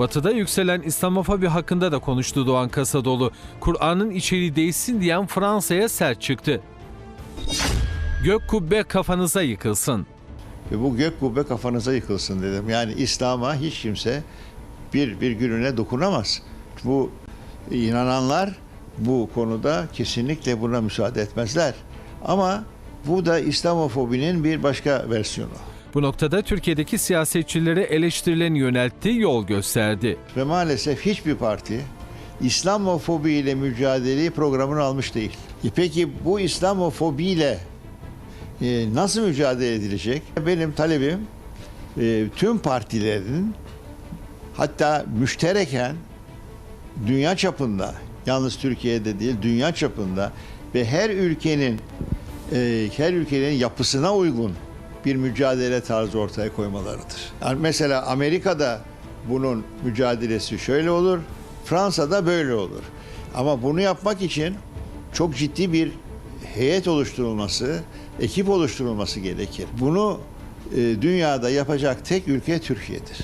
Batı'da yükselen İslamofobi hakkında da konuştu Doğan Kasadoğlu. Kur'an'ın içeriği değişsin diyen Fransa'ya sert çıktı. Gök kubbe kafanıza yıkılsın. Ve bu gök kubbe kafanıza yıkılsın dedim. Yani İslam'a hiç kimse bir virgülüne dokunamaz. Bu inananlar bu konuda kesinlikle buna müsaade etmezler. Ama bu da İslamofobinin bir başka versiyonu. Bu noktada Türkiye'deki siyasetçilere eleştirilerini yöneltti, yol gösterdi. Ve maalesef hiçbir parti İslamofobi ile mücadeleyi programına almış değil. E peki bu İslamofobiyle e, nasıl mücadele edilecek? Benim talebim e, tüm partilerin hatta müştereken dünya çapında yalnız Türkiye'de değil dünya çapında ve her ülkenin e, her ülkenin yapısına uygun bir mücadele tarzı ortaya koymalarıdır. Yani mesela Amerika'da bunun mücadelesi şöyle olur, Fransa'da böyle olur. Ama bunu yapmak için çok ciddi bir heyet oluşturulması, ekip oluşturulması gerekir. Bunu e, dünyada yapacak tek ülke Türkiye'dir.